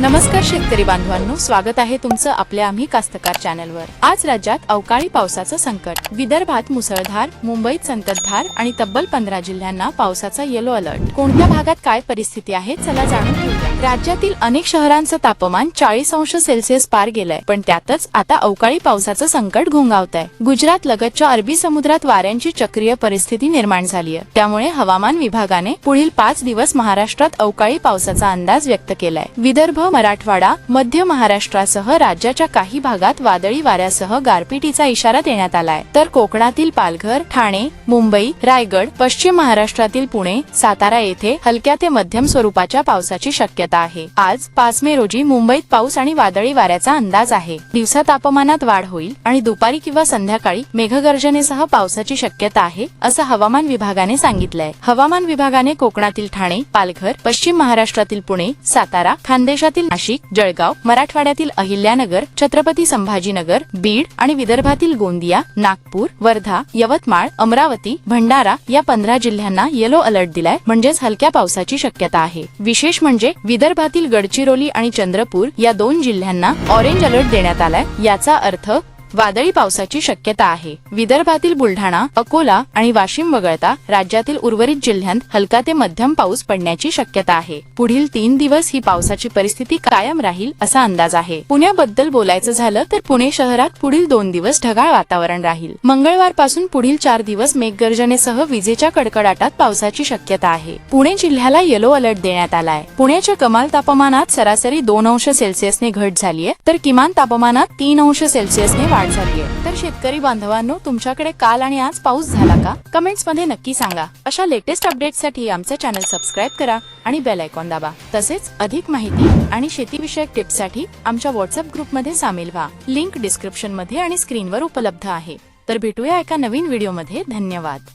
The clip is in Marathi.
नमस्कार शेतकरी बांधवांनो स्वागत आहे तुमचं आपल्या आम्ही कास्तकार चॅनलवर. आज राज्यात अवकाळी पावसाचं संकट. विदर्भात मुसळधार मुंबईत संततधार आणि तब्बल पंधरा जिल्ह्यांना पावसाचा येलो अलर्ट कोणत्या भागात काय परिस्थिती आहे चला जाणून घेऊया. राज्यातील अनेक शहरांचं तापमान चाळीस अंश सेल्सिअस पार गेलंय पण त्यातच आता अवकाळी पावसाचं संकट घोंगावत आहे गुजरात लगतच्या अरबी समुद्रात वाऱ्यांची चक्रीय परिस्थिती निर्माण झाली आहे त्यामुळे हवामान विभागाने पुढील पाच दिवस महाराष्ट्रात अवकाळी पावसाचा अंदाज व्यक्त केलाय. विदर्भ मराठवाडा मध्य महाराष्ट्रासह राज्याच्या काही भागात वादळी वाऱ्यासह गारपिटीचा इशारा देण्यात आलाय. तर कोकणातील पालघर ठाणे मुंबई रायगड पश्चिम महाराष्ट्रातील पुणे सातारा येथे हलक्या ते मध्यम स्वरूपाच्या पावसाची शक्यता आहे. आज पाच मे रोजी मुंबईत पाऊस आणि वादळी वाऱ्याचा अंदाज आहे. दिवसा तापमानात वाढ होईल आणि दुपारी किंवा संध्याकाळी मेघगर्जनेसह पावसाची शक्यता आहे असं हवामान विभागाने सांगितलंय. हवामान विभागाने कोकणातील ठाणे पालघर पश्चिम महाराष्ट्रातील पुणे सातारा खानदेशातील नाशिक जळगाव मराठवाड्यातील अहिल्यानगर छत्रपती संभाजीनगर बीड आणि विदर्भातील गोंदिया नागपूर वर्धा यवतमाळ अमरावती भंडारा या पंधरा जिल्ह्यांना येलो अलर्ट दिलाय. म्हणजेच हलक्या पावसाची शक्यता आहे. विशेष म्हणजे विदर्भातील गडचिरोली आणि चंद्रपूर या दोन जिल्ह्यांना ऑरेंज अलर्ट देण्यात आलाय. याचा अर्थ वादळी पावसाची शक्यता आहे. विदर्भातील बुलढाणा अकोला आणि वाशिम वगळता राज्यातील उर्वरित जिल्ह्यांत हलका ते मध्यम पाऊस पडण्याची शक्यता आहे. पुढील तीन दिवस ही पावसाची परिस्थिती कायम राहील असा अंदाज आहे. पुण्याबद्दल बोलायचं झालं तर पुणे शहरात पुढील दोन दिवस ढगाळ वातावरण राहील. मंगळवारपासून पुढील चार दिवस मेघगर्जनेसह विजेच्या कडकडाटात पावसाची शक्यता आहे. पुणे जिल्ह्याला येलो अलर्ट देण्यात आलाय. पुण्याच्या कमाल तापमानात सरासरी दोन अंश सेल्सिअसने घट झालीय तर किमान तापमानात तीन अंश सेल्सिअसने वाढ झालीय. तर शेतकरी बांधवांनो तुमच्याकडे काल आणि आज पाऊस झाला का? कमेंट्समध्ये नक्की सांगा. अशा लेटेस्ट अपडेटसाठी आमचे चॅनल सबस्क्राईब करा आणि बेल आयकॉन दाबा. तसेच अधिक माहिती आणि शेतीविषयक टिप्ससाठी आमच्या व्हॉट्सअप ग्रुपमध्ये सामील व्हा. लिंक डिस्क्रिप्शनमध्ये आणि स्क्रीनवर उपलब्ध आहे. तर भेटूया एका नवीन व्हिडिओमध्ये. धन्यवाद.